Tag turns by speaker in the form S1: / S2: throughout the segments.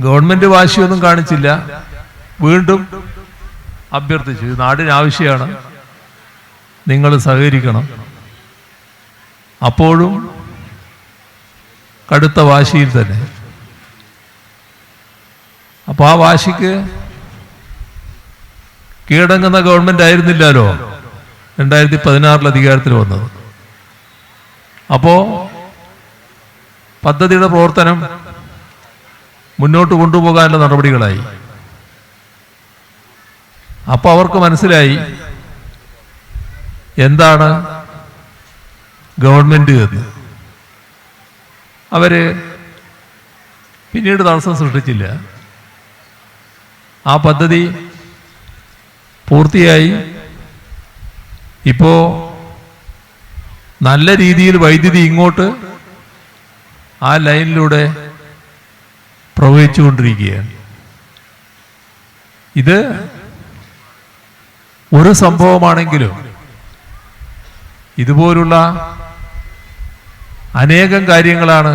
S1: Government വാശിയൊന്നും കാണിച്ചില്ല. വീണ്ടും അഭ്യർത്ഥിച്ചു. ഇത് നാടിന് ആവശ്യമാണ്. നിങ്ങൾ സഹകരിക്കണം. അപ്പോഴും കടുത്ത വാശിയിൽ തന്നെ. അപ്പൊ ആ വാശിക്ക് കീഴടങ്ങുന്ന ഗവൺമെന്റ് ആയിരുന്നില്ലല്ലോ രണ്ടായിരത്തി പതിനാറിൽ അധികാരത്തിൽ വന്നത്. അപ്പോ പദ്ധതിയുടെ പ്രവർത്തനം മുന്നോട്ട് കൊണ്ടുപോകാനുള്ള നടപടികളായി. അപ്പോൾ അവർക്ക് മനസ്സിലായി എന്താണ് ഗവൺമെന്റ് എന്ന്. അവർ പിന്നീട് തടസ്സം സൃഷ്ടിച്ചില്ല. ആ പദ്ധതി പൂർത്തിയായി. ഇപ്പോ നല്ല രീതിയിൽ വൈദ്യുതി ഇങ്ങോട്ട് ആ ലൈനിലൂടെ പ്രവഹിച്ചുകൊണ്ടിരിക്കുകയാണ്. ഇത് ഒരു സംഭവമാണെങ്കിലും ഇതുപോലുള്ള അനേകം കാര്യങ്ങളാണ്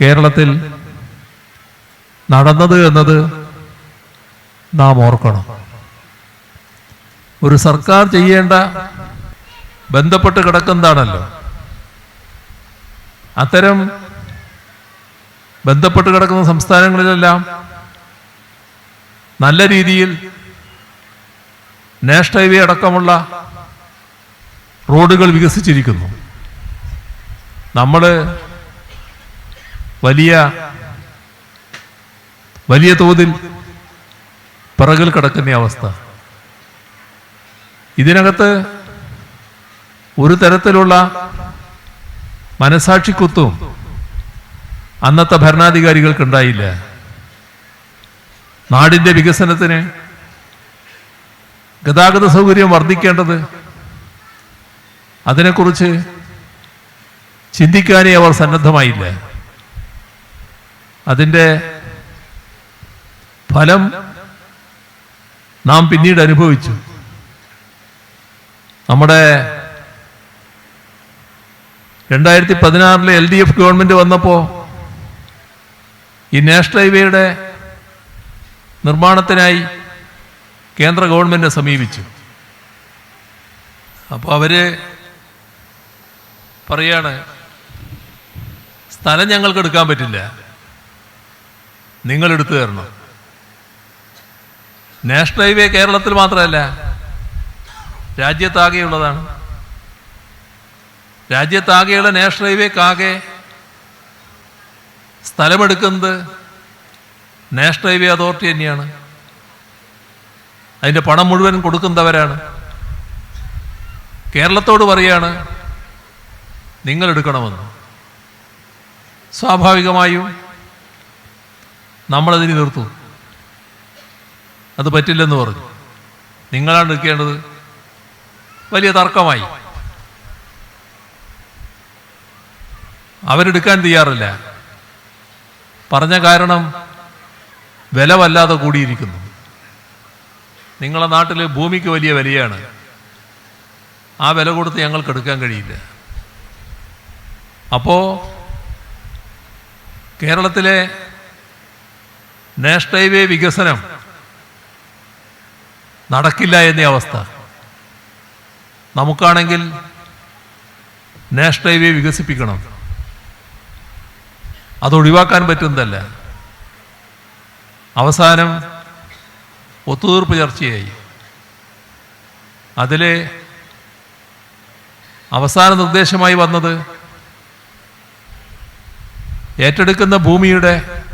S1: കേരളത്തിൽ നടന്നത് എന്നത് നാം ഓർക്കണം. ഒരു സർക്കാർ ചെയ്യേണ്ട ബന്ധപ്പെട്ട് കിടക്കുന്നതാണല്ലോ. അത്തരം ബന്ധപ്പെട്ട് കിടക്കുന്ന സംസ്ഥാനങ്ങളിലെല്ലാം നല്ല രീതിയിൽ നാഷണൽ ഹൈവേ അടക്കമുള്ള റോഡുകൾ വികസിച്ചിരിക്കുന്നു. നമ്മൾ വലിയ വലിയ തോതിൽ പിറകിൽ കിടക്കുന്ന അവസ്ഥ. ഇതിനകത്ത് ഒരു തരത്തിലുള്ള മനസാക്ഷിക്കുത്തും അന്നത്തെ ഭരണാധികാരികൾക്കുണ്ടായില്ല. നാടിന്റെ വികസനത്തിന് ഗതാഗത സൗകര്യം വർദ്ധിക്കേണ്ടത് അതിനെക്കുറിച്ച് ചിന്തിക്കാനേ അവർ സന്നദ്ധമായില്ല. അതിന്റെ ഫലം നാം പിന്നീട് അനുഭവിച്ചു. നമ്മുടെ രണ്ടായിരത്തി പതിനാറിലെ എൽ ഡി എഫ് ഗവൺമെന്റ് വന്നപ്പോൾ ഈ നാഷണൽ ഹൈവേയുടെ നിർമ്മാണത്തിനായി കേന്ദ്ര ഗവൺമെന്റിനെ സമീപിച്ചു. അപ്പോൾ അവർ പറയാണ് സ്ഥലം ഞങ്ങൾക്ക് എടുക്കാൻ പറ്റില്ല. നിങ്ങൾ എടുത്തു തരണം. നാഷണൽ ഹൈവേ കേരളത്തിൽ മാത്രമല്ല രാജ്യത്താകെയുള്ളതാണ്. രാജ്യത്താകെയുള്ള നാഷണൽ ഹൈവേക്കാകെ സ്ഥലമെടുക്കുന്നത് നാഷണൽ ഹൈവേ അതോറിറ്റി തന്നെയാണ്. അതിന്റെ പണം മുഴുവൻ കൊടുക്കുന്നവരാണ്. കേരളത്തോട് പറയാണ് നിങ്ങൾ എടുക്കണമെന്ന്. സ്വാഭാവികമായും നമ്മളതിന് നിർത്തും അത് പറ്റില്ലെന്ന് പറഞ്ഞു. നിങ്ങളാണ് എടുക്കേണ്ടത്. വലിയ തർക്കമായി. അവരെടുക്കാൻ തയ്യാറില്ല. പറഞ്ഞ കാരണം വില വല്ലാതെ കൂടിയിരിക്കുന്നു. നിങ്ങളെ നാട്ടിൽ ഭൂമിക്ക് വലിയ വിലയാണ്. ആ വില കൊടുത്ത് ഞങ്ങൾക്ക് എടുക്കാൻ കഴിയില്ല. അപ്പോൾ കേരളത്തിലെ നാഷണൽ ഹൈവേ വികസനം നടക്കില്ല എന്ന അവസ്ഥ. നമുക്കാണെങ്കിൽ നാഷണൽ ഹൈവേ വികസിപ്പിക്കണം. അത് ഒഴിവാക്കാൻ പറ്റുന്നതല്ല. അവസാനം ഒത്തുതീർപ്പ് ചർച്ചയായി. അതിലെ അവസാന നിർദ്ദേശമായി വന്നത് ഏറ്റെടുക്കുന്ന ഭൂമിയുടെ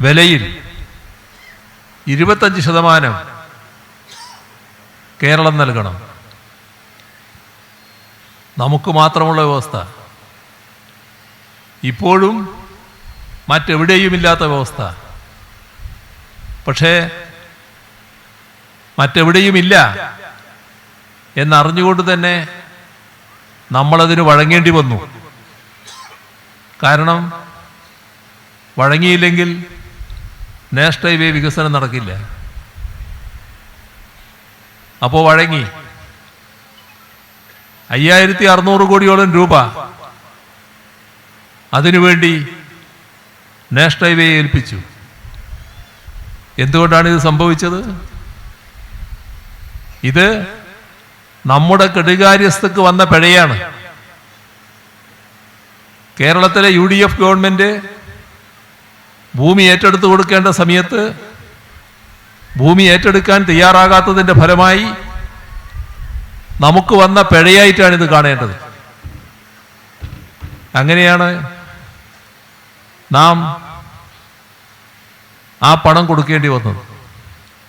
S1: വിലയിൽ ഇരുപത്തഞ്ച് ശതമാനം കേരളം നൽകണം. നമുക്ക് മാത്രമുള്ള വ്യവസ്ഥ. ഇപ്പോഴും മറ്റെവിടെയുമില്ലാത്ത വ്യവസ്ഥ. പക്ഷേ മറ്റെവിടെയുമില്ല എന്നറിഞ്ഞുകൊണ്ട് തന്നെ നമ്മളതിന് വഴങ്ങേണ്ടി വന്നു. കാരണം വഴങ്ങിയില്ലെങ്കിൽ നാഷണൽ ഹൈവേ വികസനം നടക്കില്ല. അപ്പോൾ വഴങ്ങി. അയ്യായിരത്തി അറുന്നൂറ് കോടിയോളം രൂപ അതിനുവേണ്ടി നാഷണൽ ഹൈവേ ഏൽപ്പിച്ചു. എന്തുകൊണ്ടാണ് ഇത് സംഭവിച്ചത്? ഇത് നമ്മുടെ കെടുകാര്യസ്ഥക്ക് വന്ന പിഴയാണ്. കേരളത്തിലെ യു ഡി എഫ് ഗവൺമെന്റ് ഭൂമി ഏറ്റെടുത്തു കൊടുക്കേണ്ട സമയത്ത് ഭൂമി ഏറ്റെടുക്കാൻ തയ്യാറാകാത്തതിന്റെ ഫലമായി നമുക്ക് വന്ന പിഴയായിട്ടാണ് ഇത് കാണേണ്ടത്. അങ്ങനെയാണ് നാം ആ പണം കൊടുക്കേണ്ടി വന്നത്